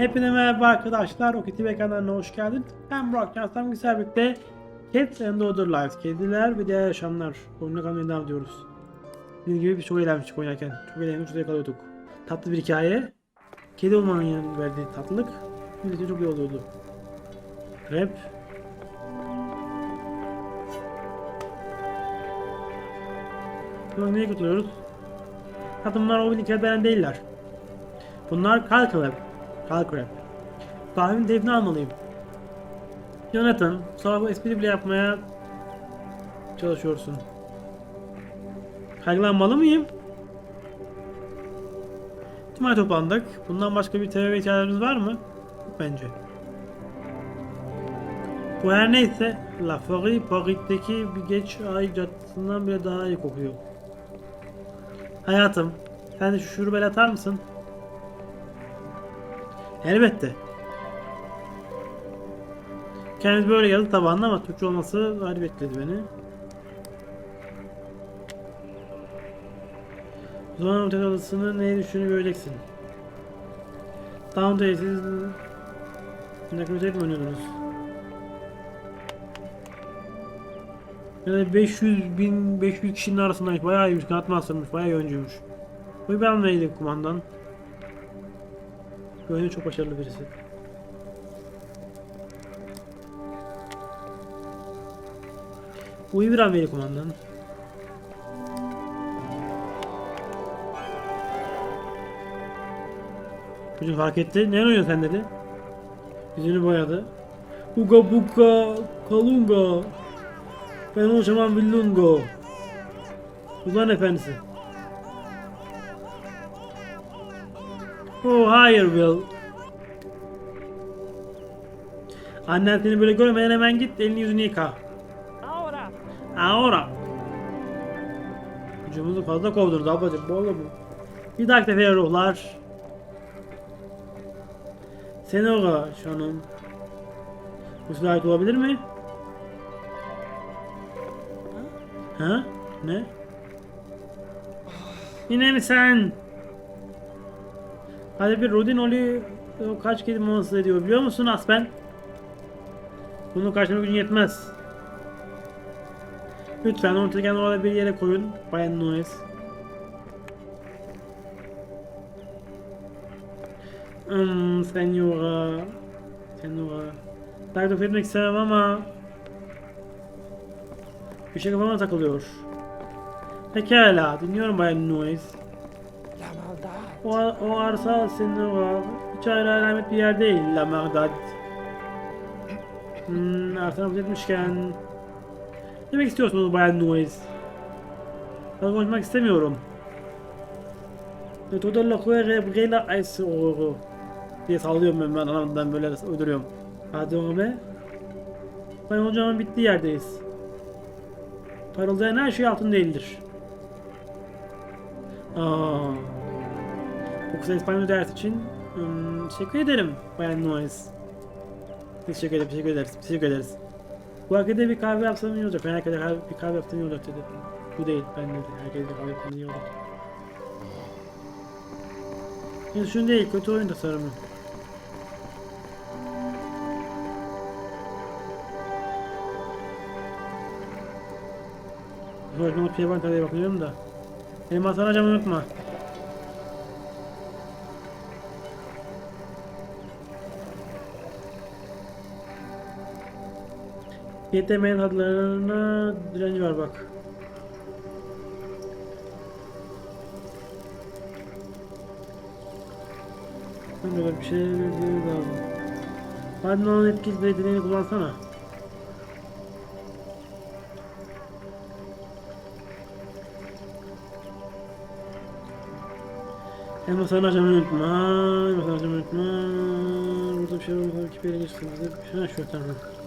Hepinize merhaba arkadaşlar. Rocket TV kanalına hoş geldin. Ben Burak Cansam Güzel birlikte Cats and Other Lives, Kediler ve Diğer Yaşamlar oyununa kalmaya devam ediyoruz. Bizim gibi bir çok eğlenmiştik oynarken. Çok eğlenmiş, çok yakalıyorduk. Tatlı bir hikaye. Kedi olmanın verdiği tatlılık. Millete çok iyi oluyordu. Rap. Bunu neye götürüyoruz? Hatta bunlar o hikayeden değiller. Bunlar Kalkrep. Kalkrep. Kahvenin devrini almalıyım. Jonathan, sonra bu espri bile yapmaya çalışıyorsun. Kaygılanmalı mıyım? Tümay toplandık. Bundan başka bir TV ihtiyacımız var mı? Yok bence. Bu her neyse, La Forêt Paris'teki bir geç ay caddesinden bile daha iyi kokuyor. Hayatım, sen de şu şurubeli atar mısın? Elbette. Kendimiz böyle yazı tabanlı ama Türkçe olması ayrı bekledi beni. Zaman otel odasını ne düşündüğünü göreceksin. Downtown siz... Nekrotek mi oynuyordunuz? Yani 500 bin 500 kişinin arasındaymış. Bayağı iyiymiş. Kanat mastermış. Bayağı öncüymüş. Bu ben neydi kumandan? Böyle çok başarılı birisi. İyi bir hamleydi kumandan. Çocuk fark etti. Ne oynuyorsun sen dedi. Yüzünü boyadı. Uga buka kalunga. Ben o zaman billungo. Uzan efendisi. Oh hayır Will. Annen seni böyle görmeden hemen git elini yüzünü yıka. Ahora. Ahora. Gücümüzü fazla kovdunuz ablacım bu olur mu? Bir dahaki sefere ruhlar. Senora şanım. Bu size ait olabilir mi? Ha? Ne? Yine mi sen? Bir Rodin Oli o kaç kedi maması ediyor biliyor musun Aspen? Bunu karşılama gücün yetmez. Lütfen ortadan orada bir yere koyun. Bayan Noyes. Hmm, senora. Senora. Takip etmek istemem ama bir şey kafama takılıyor. Pekala, dinliyorum Bayan Noyes. O, o arsa senora. Hiç ayrı alamet bir yer değil. La Magdad. Hmm, arsadan etmişken. Demek istiyorsunuz Bayan Noyes? Ben konuşmak istemiyorum. De toda la juegue brilla a ese oro. diye sallıyorum ben ben anamdan böyle uyduruyorum. Hadi onu be. Sayın hocamın bittiği yerdeyiz. Parıldayan her şey altın değildir. Aa. Bu kısa İspanyol ders için hmm, teşekkür ederim Bayan Noyes. Teşekkür ederim, teşekkür ederiz, teşekkür ederiz. Bu hakede bir kahve yapsam iyi olacak. Ben herkese bir kahve yapsam iyi olacak dedi. Bu değil, ben dedi. Herkese bir kahve yapsam iyi olacak. Yani şunu değil, kötü oyun tasarımı. Yapıyor ben tadaya bakıyorum da. Elmas alacağım unutma. Yetemeyen adlarına direnci var bak. Bak bir şey lazım. Hadi onun etkisiz yeteneğini kullansana. Elmas aracımı unutma. Elmas aracımı unutma. Burada bir şey var. Yere geçtiniz. Ha şu tamam.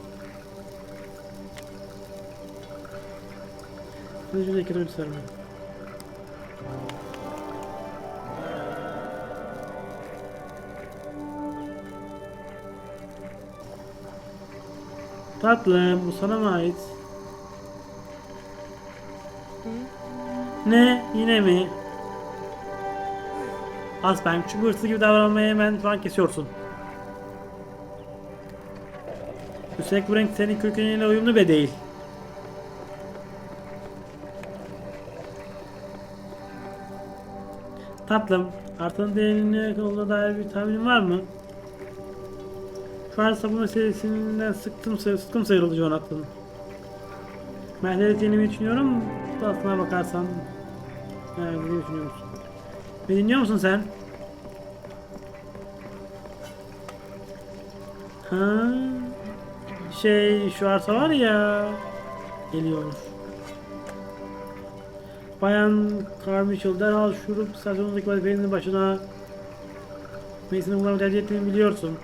Önce de kendimi sarmıyorum. Tatlım bu sana mı ait? Ne? Yine mi? Aspen küçük bir hırsız gibi davranmaya hemen şu kesiyorsun. Üstelik bu renk senin kökeniyle uyumlu bile değil. Tatlım, artanın değerine olduğuna dair bir tahminin var mı? Şu an sabun meselesinden sıktım, sıktım sayıldı Jonathan. Merhamet yenimi düşünüyorum. Aslına bakarsan yani ne düşünüyorsun? Beni dinliyor musun sen? Ha? Şey şu arsa var ya geliyor. Bayan Carmichael derhal şurup stasyonundaki vazifenin başına Mason'ın kullanmayı tercih ettiğini biliyorsun.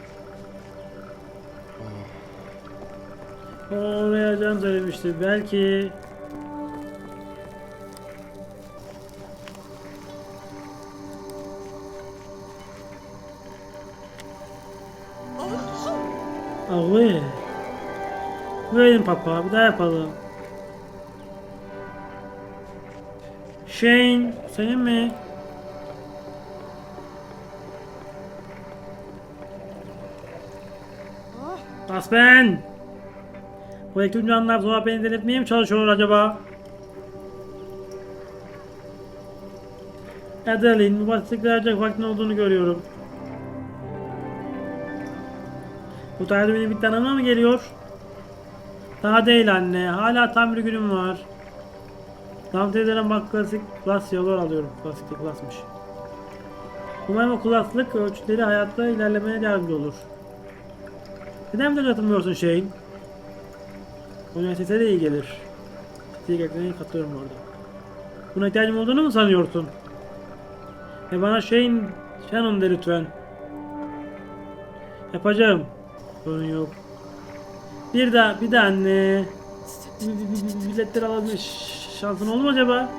O oraya can söylemişti. Belki Abi. Verin papa bir daha yapalım. Shane senin mi? Aspen! Bu ekip canlar sonra beni delirtmeye mi çalışıyor acaba? Adeline, basitlikle harcayacak vaktin olduğunu görüyorum. Bu tarzda benim bir tanıma mı geliyor? Daha değil anne. Hala tam bir günüm var. Tam ederim bak klasik klas yollar alıyorum. Klasik de klasmış. Umarım o klaslık ölçütleri hayatta ilerlemeye yardımcı olur. Neden bize katılmıyorsun şeyin? Üniversitede de iyi gelir. Geldiğine katılıyorum orada. Buna ihtiyacım olduğunu mu sanıyorsun? E bana şeyin Shannon de lütfen. Yapacağım. Sorun yok. Bir daha, bir daha anne. Biletler alabilme şansın oldu mu acaba?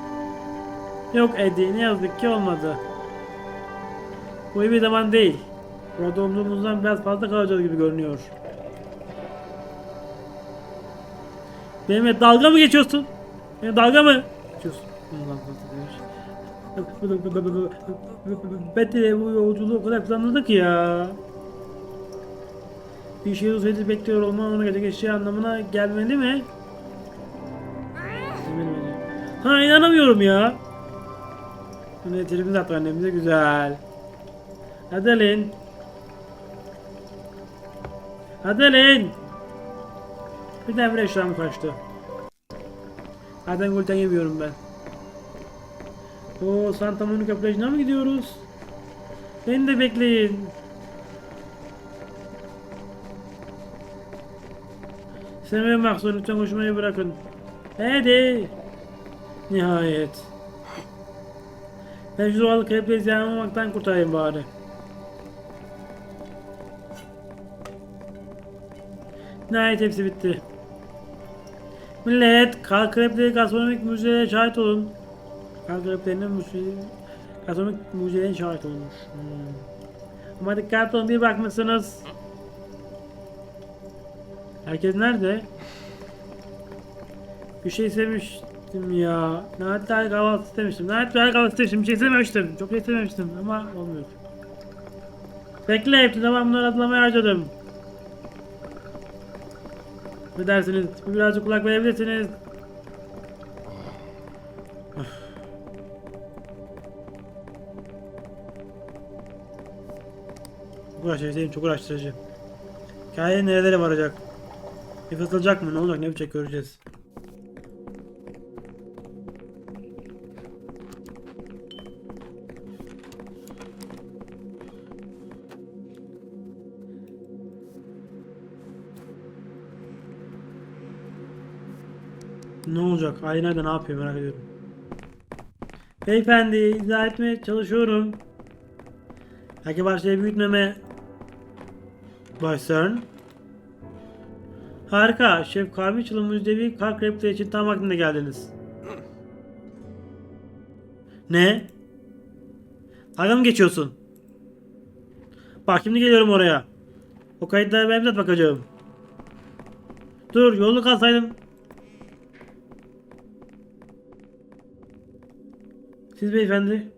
Yok Eddie, ne yazık ki olmadı. Bu iyi bir zaman değil. Burada umduğumuzdan biraz fazla kalacağız gibi görünüyor. Benimle dalga mı geçiyorsun? Benimle dalga mı geçiyorsun? Betty bu yolculuğu o kadar planladı ki ya. Bir şey olsaydı bekliyor olman ona gerçekleşeceği anlamına gelmeli mi? Ha inanamıyorum ya. Ne tribimiz attı annemize güzel. Adeline. Adeline. Bir tane bile eşyam kaçtı. Zaten gluten yemiyorum ben. O Santa Monica plajına mı gidiyoruz? Beni de bekleyin. Semih Mahsun lütfen koşmayı bırakın. Hadi. Nihayet. Ben şu zavallı kayıpları ziyan olmaktan kurtarayım bari. Nihayet hepsi bitti. Millet, kar krepleri gastronomik mucizelere şahit olun. Kar kreplerinin mucize, gastronomik mucizelere şahit olmuş. Hmm. Ama dikkatli olun bir bakmışsınız. Herkes nerede? Bir şey istemiştim ya. Nahat'ta kahvaltı istemiştim. Nahat'ta kahvaltı istemiştim. Bir şey istememiştim. Çok şey istememiştim ama olmuyor. Bekle hepsi tamamını atlamaya harcadım. Ne dersiniz? Birazcık kulak verebilirsiniz. Çok uğraştırıcı, çok uğraştırıcı. Hikaye nerelere varacak? Nefes alacak mı? Ne olacak? Ne yapacak? Göreceğiz. Ne olacak? Ay nerede ne yapıyor merak ediyorum. Beyefendi izah etmeye çalışıyorum. Belki başlayı büyütmeme başlarım. Harika. Şef Carmichael'ın müjdevi kar krepleri için tam vaktinde geldiniz. Ne? Dalga mı geçiyorsun? Bak şimdi geliyorum oraya. O kayıtlara ben bizzat bakacağım. Dur yolunu kalsaydım. Siz beyefendi.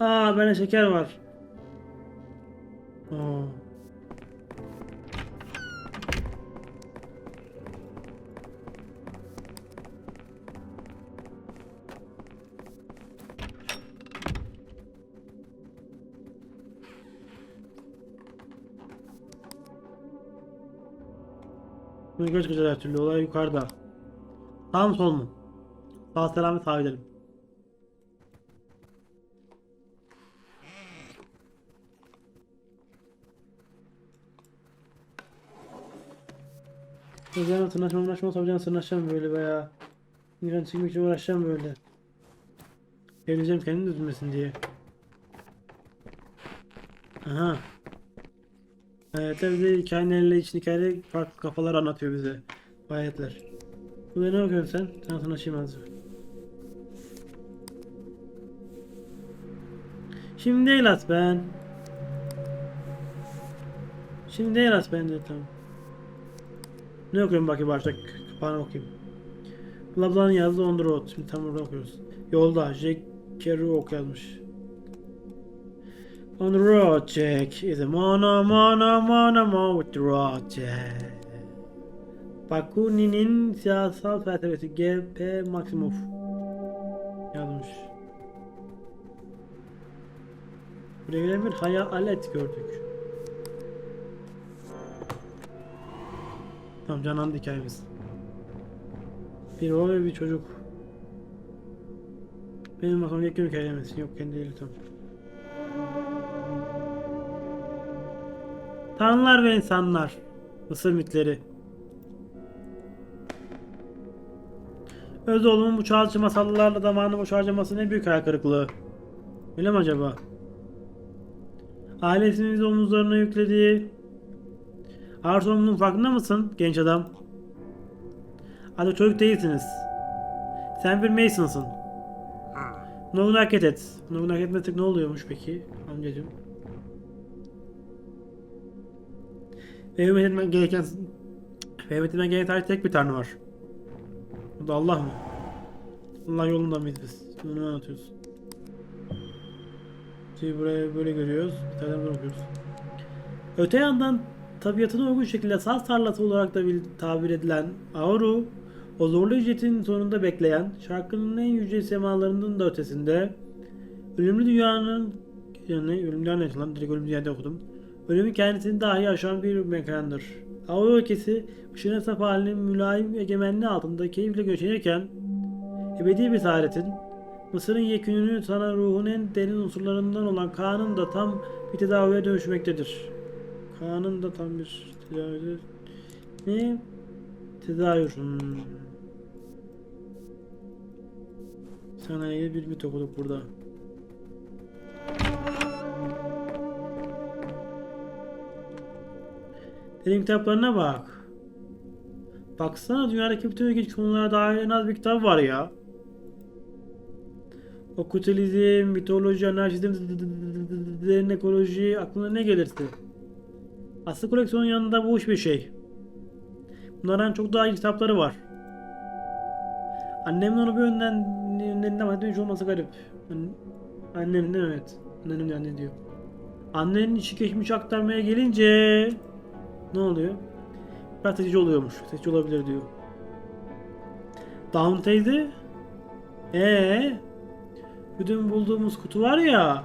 Aa bende şeker var. Aa. Göz güzel her türlü olay yukarıda. Sağ mı sol mu? Sağ selamet sağa gidelim. Hocam tırnaşma uğraşma hocam tırnaşacağım böyle veya İran çıkmak için uğraşacağım böyle. Geleceğim kendim düzülmesin diye. Aha. Evet bize hikayelerle için hikayeleri farklı kafalar anlatıyor bize. Bu. Burada ne okuyorsun sen? Sana tanışayım azıcık. Şimdi değil at ben. Şimdi değil at ben de tamam. Ne okuyorum bakayım başta kapağını okuyayım. Bla bla'nın yazdığı on the road. Şimdi tam burada okuyoruz. Yolda Jack Kerouac yazmış. On the road Jack is a mono mono mono mo with the road Jack. Bakunini'nin siyasal felsefesi G.P. Maximov Buraya bir hayalet gördük. Tamam canlandı hikayemiz. Bir baba ve bir çocuk. Benim bakalım yakın hikayemiz. Yok kendi değil tamam. Tanrılar ve insanlar. Mısır mitleri. Özoğlu'nun bu çağrıcı masallarla zamanı boş harcaması ne büyük hayal kırıklığı. Öyle mi acaba? Ailesinin omuzlarına yüklediği Arzu'nun farkında mısın genç adam? Hadi çocuk değilsiniz. Sen bir Mason'sın. Ne olur hareket et. Ne olur hareket etmesek ne oluyormuş peki amcacım? Ve etmen gereken ve etmen gereken tek bir tanrı var. O da Allah mı? Allah yolunda mıyız biz? Bunu anlatıyoruz. Şimdi buraya böyle görüyoruz. Bir tane buradan okuyoruz. Öte yandan tabiatına uygun şekilde saz tarlası olarak da tabir edilen Auru, o zorlu ücretin sonunda bekleyen, şarkının en yüce semalarının da ötesinde, ölümlü dünyanın, yani ne lan? Direkt ölümlü dünyada okudum. Ölümün kendisini dahi aşan bir mekandır. Auru ülkesi, ışığın saf halinin mülayim egemenliği altında keyifle göçenirken, ebedi bir saadetin, Mısır'ın yekününü sana ruhun en derin unsurlarından olan Kaan'ın da tam bir tedaviye dönüşmektedir. Kaan'ın da tam bir tedavi ne? Tezahür. Hmm. Sana ilgili bir mit okuduk burada. Derin kitaplarına bak. Baksana dünyadaki bütün ilginç konulara dair en az bir kitap var ya. Okültizm, mitoloji, anarşizm, ekoloji aklına ne gelirse. Aslı koleksiyonun yanında bu bir şey. Bunlardan çok daha iyi kitapları var. Annemin onu bir yönden yönlerinden bahsetmiş olması garip. An- Annemin değil mi? evet. Annemin anne diyor. Annenin içi geçmiş aktarmaya gelince ne oluyor? Biraz seçici oluyormuş. Seçici olabilir diyor. Down teyze ee bütün bulduğumuz kutu var ya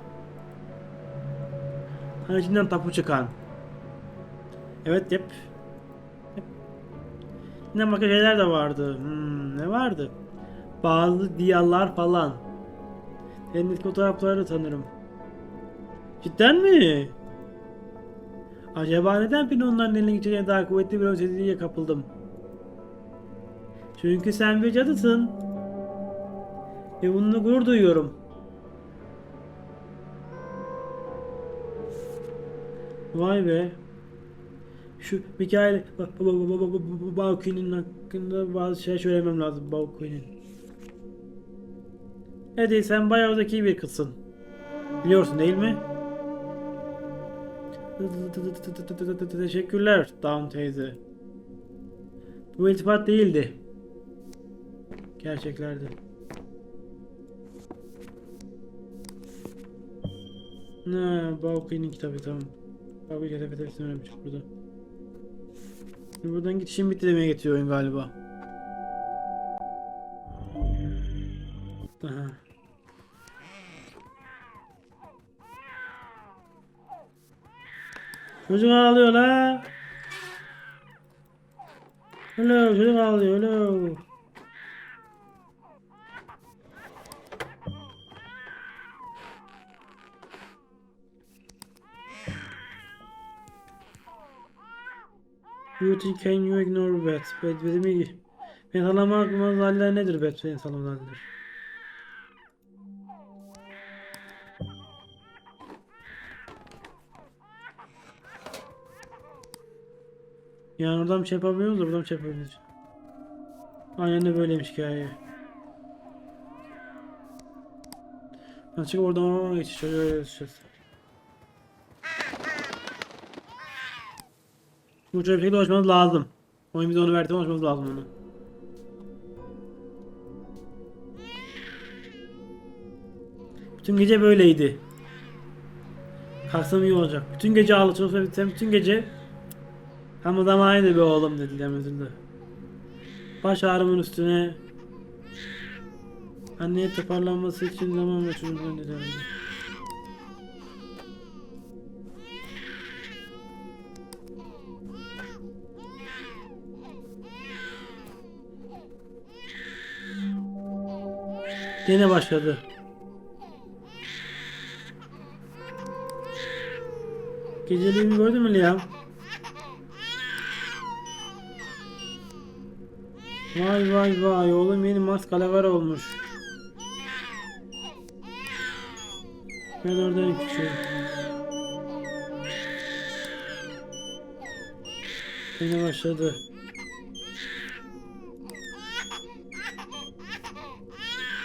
hani içinden tapu çıkan Evet yep. Yep. Ne başka şeyler de vardı. Hmm, ne vardı? Bazı diyallar falan. Senin fotoğrafları sanırım. Cidden mi? Acaba neden beni onların eline geçeceğine daha kuvvetli bir önceliğe kapıldım? Çünkü sen bir cadısın. Ve bununla gurur duyuyorum. Vay be. Şu Mikael Baukin'in hakkında bazı şeyler söylemem lazım Baukin'in. Eddie sen bayağı zeki bir kızsın. Biliyorsun değil mi? Teşekkürler Down teyze. Bu iltifat değildi. Gerçeklerdi. Ne, Baukin'in kitabı tamam. Baukin kitabı hepsini öğrenmiş burada. Şimdi buradan gidişim bitti demeye getiriyor oyun galiba. Aha. Çocuk ağlıyor la. Hello çocuk ağlıyor hello. Beauty can you ignore bet? Bet betimi ben anlamak haller nedir bet? Ben sanmam haller. Yani oradan bir şey yapamıyoruz da buradan bir şey yapabiliriz. Aynen de böyleymiş hikaye. Ben çıkıp oradan geçiş şöyle geçeceğiz. Şöyle bir şekilde ulaşmamız lazım. Oyun bize onu verdi ulaşmamız lazım onu. Bütün gece böyleydi. Kalksam iyi olacak. Bütün gece ağlı çalışma bitsem bütün gece ama zamanıydı be oğlum dediler üzüldü. Baş ağrımın üstüne anneye toparlanması için zaman ve çocukların. Yine başladı. Geceliğimi gördün mü Liam? Vay vay vay oğlum yeni Max Calavera olmuş. Ben oradan küçüğüm. Yine başladı.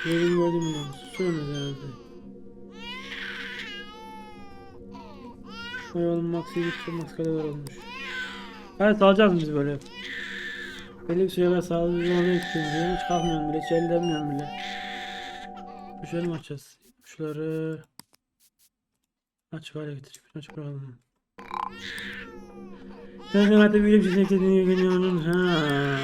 Yerim gördüm mü? Susuyorsunuz herhalde. Vay oğlum Max Calavera olmuş. Evet alacağız biz böyle. Belli bir süre ben sağlıklı olmaya gittim. Hiç kalkmıyorum bile, hiç ellemiyorum bile. Mi açacağız? Şuları açık hale getirip açık bırakalım. Sen hayatta bilim için istediğini görüyorsun. Ha.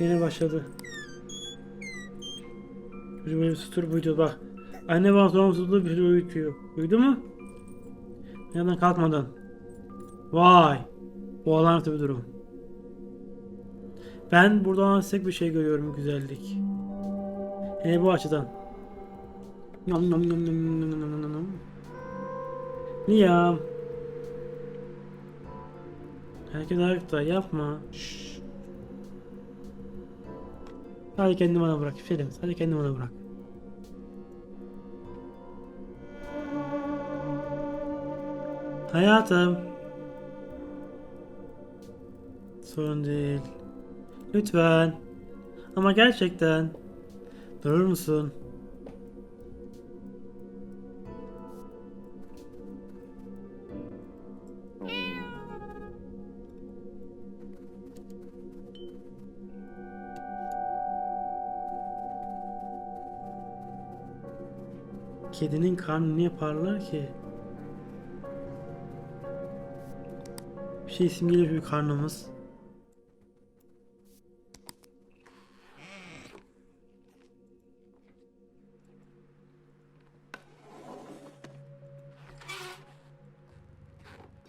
Yine başladı. Çocuk beni sustur buydu bak. Anne bana sorumsuzluğu bir şey uyutuyor. Uyudu mu? Yandan kalkmadan. Vay. Bu olağanüstü bir durum. Ben burada olağanüstü bir şey görüyorum güzellik. Hele bu açıdan. Yam yam yam yam yam yam yam yam. Liam. Herkes ayakta yapma. Şşş. Hadi kendini bana bırak. Film. Hadi kendini bana bırak. Hayatım. Sorun değil. Lütfen. Ama gerçekten. Durur musun? Kedinin karnı niye parlar ki? Bir şey isim gelir bir karnımız.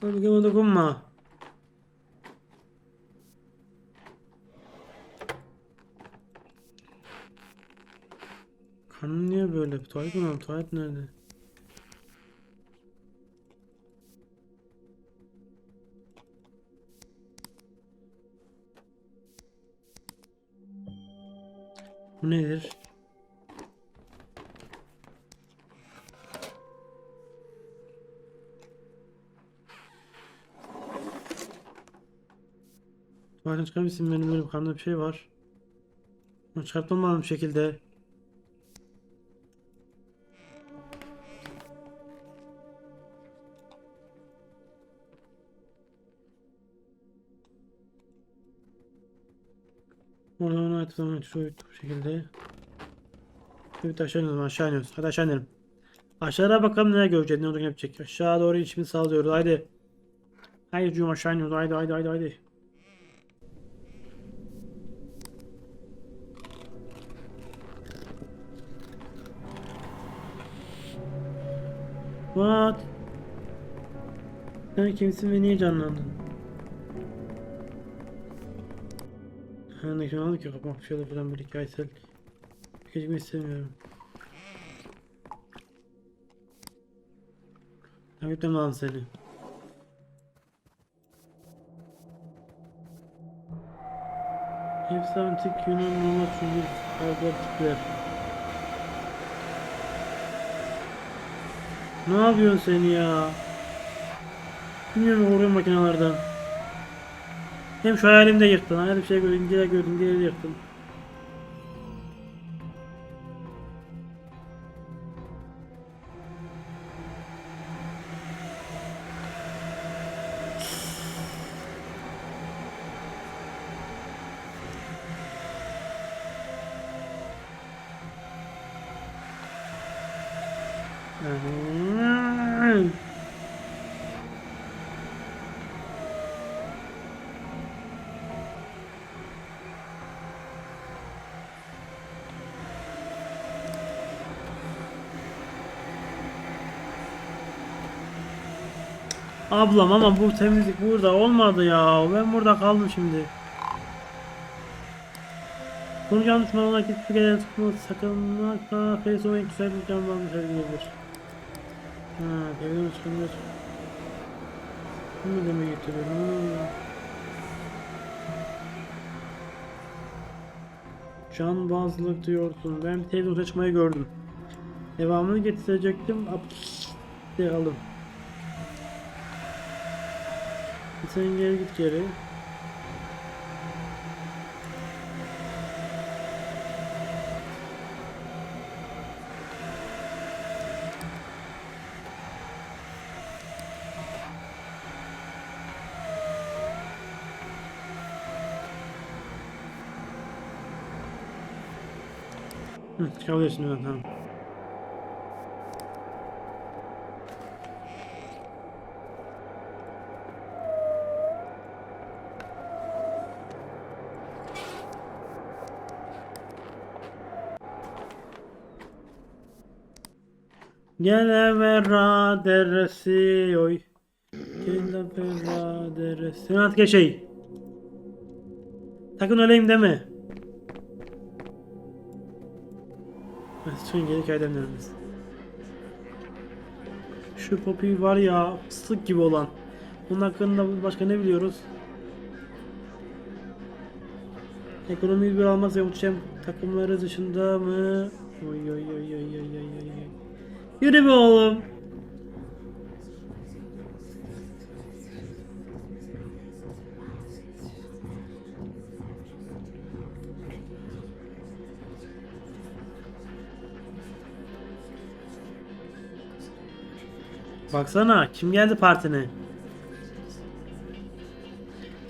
Bölgeme dokunma. Niye böyle? Tuvalet mi var? Tuvalet nerede? Bu nedir? Tuvaletten çıkabilirsin benim böyle karnımda bir şey var. Bunu çıkartmam lazım bir şekilde. Zaman şu bu şekilde. Evet aşağı iniyoruz aşağı iniyoruz. Hadi aşağı inelim. Aşağıda bakalım neler göreceğiz. Ne olduğunu yapacak. Aşağı doğru inişimizi sağlıyoruz. Haydi. Haydi çocuğum aşağı iniyoruz. Haydi haydi haydi haydi. What? Sen kimsin ve niye canlandın? Ha ne oldu ki kapmak şöyle buradan bir hikayesel. Geçmek istemiyorum. Takipten lan seni. Hepsi antik Yunan Roma çünkü kavga tipler. Ne yapıyorsun sen ya? Bilmiyorum vuruyor makinelerden. Hem şu hayalimde yıktın. Bir şey gördüm, diğer gördüm, diğeri yıktın. Ablam ama bu temizlik burada olmadı ya. Ben burada kaldım şimdi. Konuşan düşmanına gidip gelen tutmalı sakınmakla Facebook'a güzel bir canlanmış edilebilir. Ha, evden çıkındır. Bunu demek getiriyor. Ha. Can bazlık diyorsun. Ben bir televizyon saçmayı gördüm. Devamını getirecektim. Aps aldım. Sen geri git geri. Hı, çıkabilirsin lütfen tamam. Gelevera deresi oy. Gelevera deresi. Sen artık şey. Sakın öleyim deme. Son geri kaydemlerimiz. Şu Poppy var ya fıstık gibi olan. Bunun hakkında başka ne biliyoruz? Ekonomiyi bir almaz ve uçacağım takımları dışında mı? Oy oy oy oy oy oy oy. Yürü be oğlum. Baksana kim geldi partine?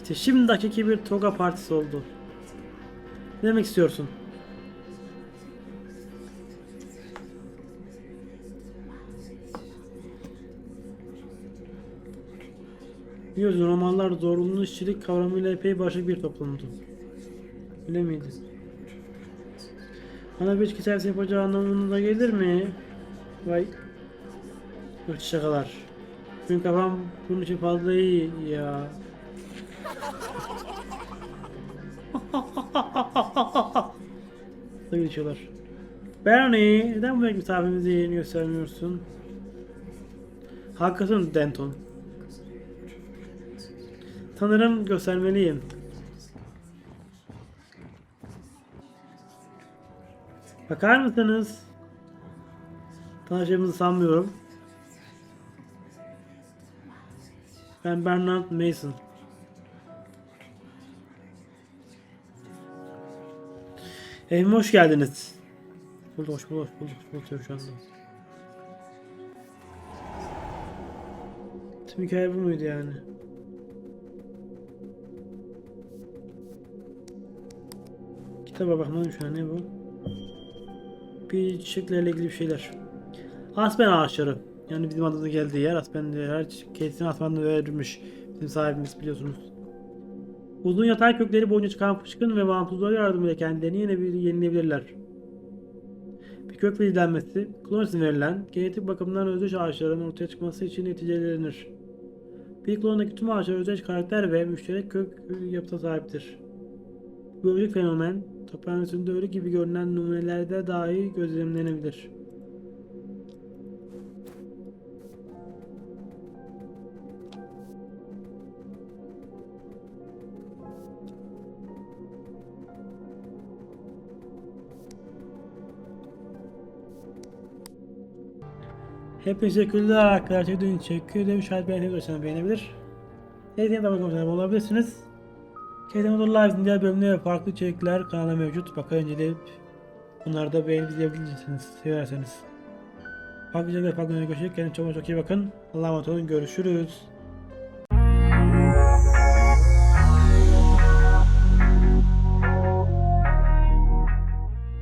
İşte şimdi dakika bir toga partisi oldu. Ne demek istiyorsun? Biliyoruz romanlar zorunlu işçilik kavramıyla epey başka bir toplumdu. Öyle miydi? Bana bir içki servisi yapacağı anlamına gelir mi? Vay. Yok şakalar. Benim kafam bunun için fazla iyi ya. Da geçiyorlar. Bernie, neden bu misafirimizi yeni göstermiyorsun? Haklısın Denton. Sanırım göstermeliyim. Bakar mısınız? Tanıştığımızı sanmıyorum. Ben Bernard Mason. Evime hoş geldiniz. Bulduk, hoş bulduk, bulduk, bulduk şu anda. Tüm hikaye bu muydu yani? Kitaba bakmadım şu an ne bu? Bir çiçeklerle ilgili bir şeyler. Aspen ağaçları. Yani bizim adımıza geldiği yer Aspen her kesin Aspen'de verilmiş. Bizim sahibimiz biliyorsunuz. Uzun yatay kökleri boyunca çıkan fışkın ve vantuzları yardımıyla kendilerini yine bir yenilebilirler. Bir kökle izlenmesi, klon verilen, genetik bakımdan özdeş ağaçların ortaya çıkması için neticelenir. Bir klondaki tüm ağaçlar özdeş karakter ve müşterek kök yapıda sahiptir. Biyolojik fenomen, toprağın üstünde ölü gibi görünen numunelerde dahi gözlemlenebilir. Hepinize teşekkürler arkadaşlar. Dün teşekkür ederim. Şayet beğendiyseniz beğenebilir. Sevdiğiniz abone olmayı olabilirsiniz. Kedem Olur Live'ın diğer bölümleri ve farklı içerikler kanalda mevcut. Bakın inceleyip bunları da beğenip izleyebilirsiniz. Severseniz. Farklı içerikler farklı görüşürüz. Kendinize çok çok iyi bakın. Allah'a emanet olun. Görüşürüz.